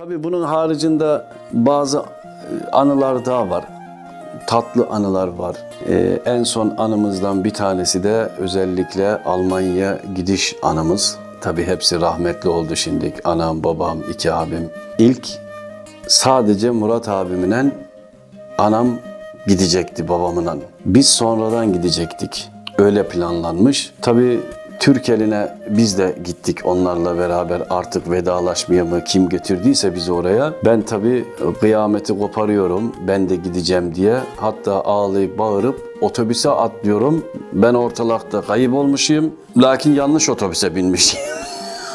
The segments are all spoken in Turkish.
Tabii bunun haricinde bazı e, anılar daha var. Tatlı anılar var. Ee, en son anımızdan bir tanesi de özellikle Almanya gidiş anımız. Tabii hepsi rahmetli oldu şimdi. Anam, babam, iki abim. İlk sadece Murat abimle anam gidecekti babamla. Biz sonradan gidecektik. Öyle planlanmış. Tabii Türk eline biz de gittik onlarla beraber artık vedalaşmaya mı kim götürdüyse bizi oraya. Ben tabii kıyameti koparıyorum ben de gideceğim diye. Hatta ağlayıp bağırıp otobüse atlıyorum. Ben ortalıkta kayıp olmuşum. Lakin yanlış otobüse binmişim.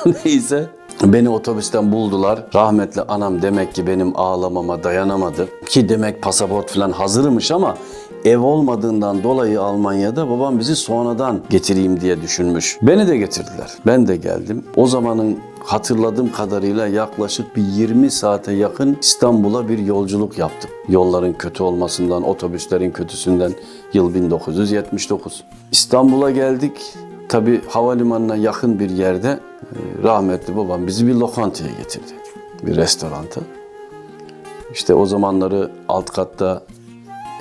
Neyse. Beni otobüsten buldular. Rahmetli anam demek ki benim ağlamama dayanamadı. Ki demek pasaport falan hazırmış ama ev olmadığından dolayı Almanya'da babam bizi sonradan getireyim diye düşünmüş. Beni de getirdiler. Ben de geldim. O zamanın hatırladığım kadarıyla yaklaşık bir 20 saate yakın İstanbul'a bir yolculuk yaptım. Yolların kötü olmasından, otobüslerin kötüsünden yıl 1979. İstanbul'a geldik. Tabi havalimanına yakın bir yerde e, rahmetli babam bizi bir lokantaya getirdi. Bir restoranta. İşte o zamanları alt katta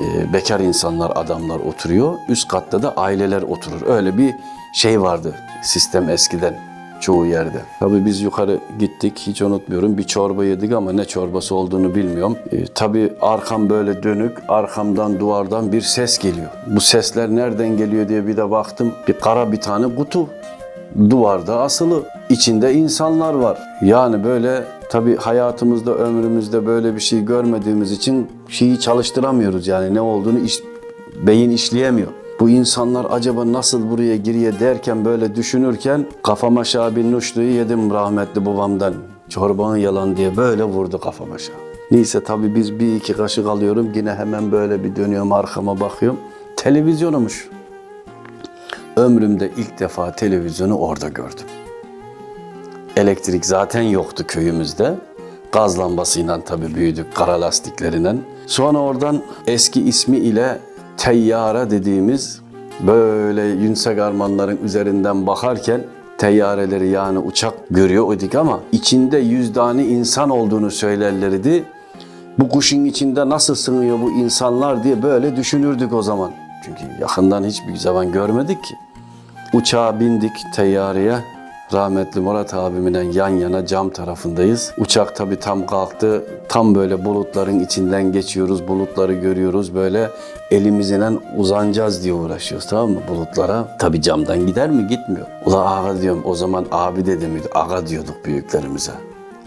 e, bekar insanlar, adamlar oturuyor. Üst katta da aileler oturur. Öyle bir şey vardı sistem eskiden çoğu yerde. Tabii biz yukarı gittik hiç unutmuyorum. Bir çorba yedik ama ne çorbası olduğunu bilmiyorum. E, tabii arkam böyle dönük. Arkamdan duvardan bir ses geliyor. Bu sesler nereden geliyor diye bir de baktım. Bir kara bir tane kutu duvarda asılı. İçinde insanlar var. Yani böyle tabii hayatımızda, ömrümüzde böyle bir şey görmediğimiz için şeyi çalıştıramıyoruz. Yani ne olduğunu iş, beyin işleyemiyor. Bu insanlar acaba nasıl buraya giriyor derken böyle düşünürken kafama Şabi Nuşlu'yu yedim rahmetli babamdan. Çorbanın yalan diye böyle vurdu kafama Şabi. Neyse tabii biz bir iki kaşık alıyorum yine hemen böyle bir dönüyorum arkama bakıyorum. Televizyonumuş. Ömrümde ilk defa televizyonu orada gördüm. Elektrik zaten yoktu köyümüzde. Gaz lambasıyla tabii büyüdük, kara lastiklerinden. Sonra oradan eski ismi ile teyyare dediğimiz böyle yüksek armanların üzerinden bakarken teyyareleri yani uçak görüyor idik ama içinde yüz tane insan olduğunu söylerlerdi. Bu kuşun içinde nasıl sığıyor bu insanlar diye böyle düşünürdük o zaman. Çünkü yakından hiçbir zaman görmedik ki. Uçağa bindik teyyareye. Rahmetli Murat abimle yan yana cam tarafındayız. Uçak tabii tam kalktı. Tam böyle bulutların içinden geçiyoruz. Bulutları görüyoruz. Böyle elimizle uzanacağız diye uğraşıyoruz tamam mı bulutlara. Tabii camdan gider mi? Gitmiyor. Ula ağa diyorum. O zaman abi dedi miydi? Aga diyorduk büyüklerimize.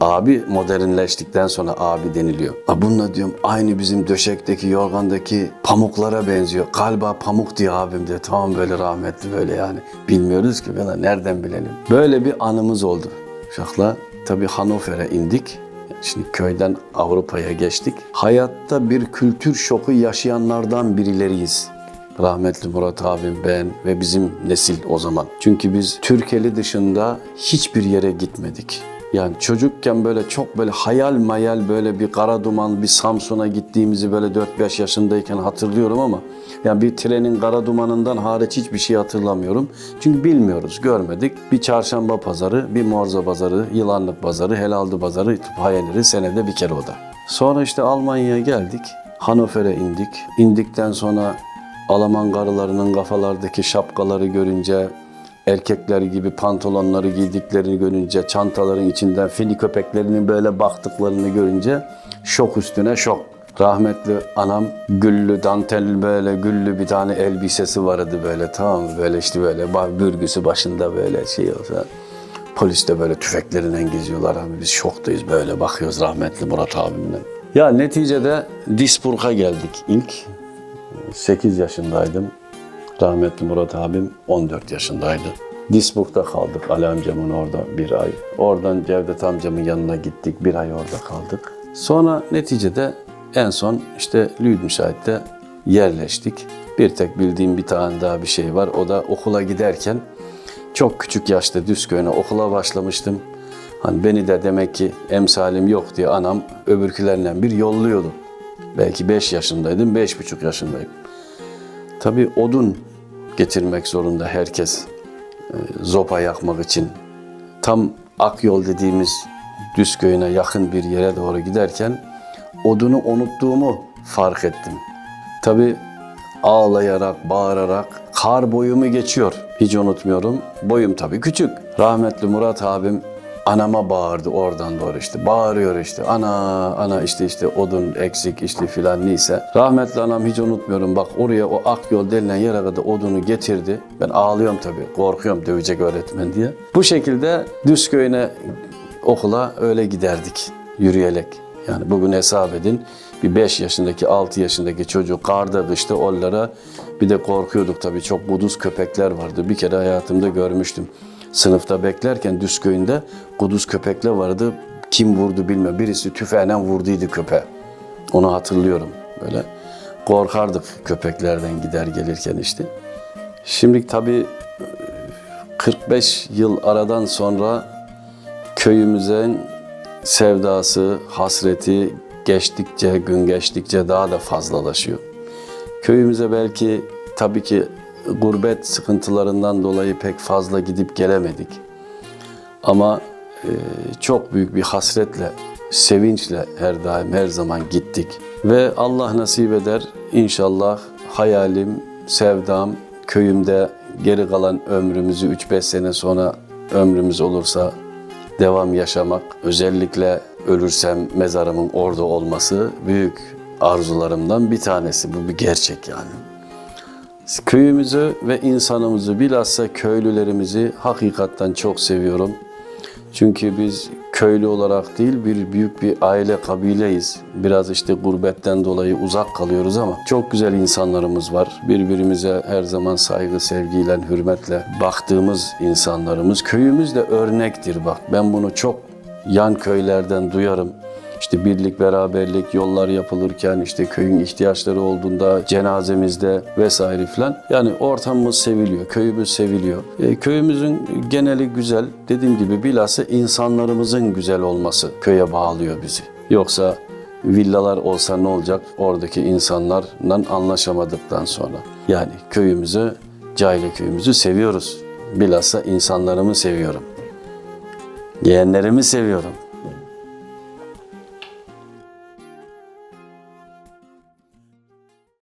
Abi modernleştikten sonra abi deniliyor. Ha bununla diyorum aynı bizim döşekteki, yorgandaki pamuklara benziyor. Galiba pamuk diyor abim diyor. Tamam böyle rahmetli böyle yani. Bilmiyoruz ki ben nereden bilelim. Böyle bir anımız oldu. Uşakla tabii Hannover'e indik. Şimdi köyden Avrupa'ya geçtik. Hayatta bir kültür şoku yaşayanlardan birileriyiz. Rahmetli Murat abim, ben ve bizim nesil o zaman. Çünkü biz Türkeli dışında hiçbir yere gitmedik. Yani çocukken böyle çok böyle hayal mayal böyle bir kara duman bir Samsun'a gittiğimizi böyle 4-5 yaşındayken hatırlıyorum ama yani bir trenin kara dumanından hariç hiçbir şey hatırlamıyorum. Çünkü bilmiyoruz, görmedik. Bir çarşamba pazarı, bir morza pazarı, yılanlık pazarı, helaldi pazarı, hayaleri senede bir kere o da. Sonra işte Almanya'ya geldik. Hannover'e indik. İndikten sonra Alman karılarının kafalardaki şapkaları görünce erkekler gibi pantolonları giydiklerini görünce, çantaların içinden fili köpeklerinin böyle baktıklarını görünce şok üstüne şok. Rahmetli anam güllü, dantel böyle güllü bir tane elbisesi vardı böyle tamam? Böyle işte böyle bürgüsü başında böyle şey olsa. Polis de böyle tüfekleriyle geziyorlar abi biz şoktayız böyle bakıyoruz rahmetli Murat abimle. Ya neticede Disburg'a geldik ilk. 8 yaşındaydım. Rahmetli Murat abim 14 yaşındaydı. Disburg'da kaldık Ali amcamın orada bir ay. Oradan Cevdet amcamın yanına gittik. Bir ay orada kaldık. Sonra neticede en son işte Lüdmüşahit'te yerleştik. Bir tek bildiğim bir tane daha bir şey var. O da okula giderken çok küçük yaşta Düzköy'üne okula başlamıştım. Hani beni de demek ki emsalim yok diye anam öbürkülerle bir yolluyordu. Belki 5 yaşındaydım, beş buçuk yaşındayım. Tabii odun getirmek zorunda herkes zopa yakmak için. Tam Akyol dediğimiz Düzköy'üne yakın bir yere doğru giderken odunu unuttuğumu fark ettim. Tabii ağlayarak, bağırarak kar boyumu geçiyor. Hiç unutmuyorum. Boyum tabii küçük. Rahmetli Murat abim anama bağırdı oradan doğru işte. Bağırıyor işte. Ana, ana işte işte odun eksik işte filan neyse. Rahmetli anam hiç unutmuyorum. Bak oraya o Akyol denilen yere kadar odunu getirdi. Ben ağlıyorum tabii. Korkuyorum dövecek öğretmen diye. Bu şekilde Düzköy'üne okula öyle giderdik yürüyerek. Yani bugün hesap edin bir 5 yaşındaki 6 yaşındaki çocuk karda kışta onlara bir de korkuyorduk tabii çok kuduz köpekler vardı. Bir kere hayatımda görmüştüm. Sınıfta beklerken Düzköy'ünde kuduz köpekler vardı. Kim vurdu bilmem. Birisi tüfeğine vurduydu köpeğe. Onu hatırlıyorum böyle. Korkardık köpeklerden gider gelirken işte. Şimdi tabii 45 yıl aradan sonra köyümüzün sevdası, hasreti geçtikçe, gün geçtikçe daha da fazlalaşıyor. Köyümüze belki tabii ki gurbet sıkıntılarından dolayı pek fazla gidip gelemedik. Ama e, çok büyük bir hasretle, sevinçle her daim, her zaman gittik. Ve Allah nasip eder inşallah hayalim, sevdam köyümde geri kalan ömrümüzü 3-5 sene sonra ömrümüz olursa devam yaşamak, özellikle ölürsem mezarımın orada olması büyük arzularımdan bir tanesi. Bu bir gerçek yani. Köyümüzü ve insanımızı bilhassa köylülerimizi hakikaten çok seviyorum. Çünkü biz köylü olarak değil bir büyük bir aile kabileyiz. Biraz işte gurbetten dolayı uzak kalıyoruz ama çok güzel insanlarımız var. Birbirimize her zaman saygı, sevgiyle, hürmetle baktığımız insanlarımız. Köyümüz de örnektir bak. Ben bunu çok yan köylerden duyarım. İşte birlik, beraberlik, yollar yapılırken, işte köyün ihtiyaçları olduğunda, cenazemizde vesaire filan. Yani ortamımız seviliyor, köyümüz seviliyor. E, köyümüzün geneli güzel. Dediğim gibi bilhassa insanlarımızın güzel olması köye bağlıyor bizi. Yoksa villalar olsa ne olacak oradaki insanlarla anlaşamadıktan sonra. Yani köyümüzü, Cahile köyümüzü seviyoruz. Bilhassa insanlarımı seviyorum. Yeğenlerimi seviyorum.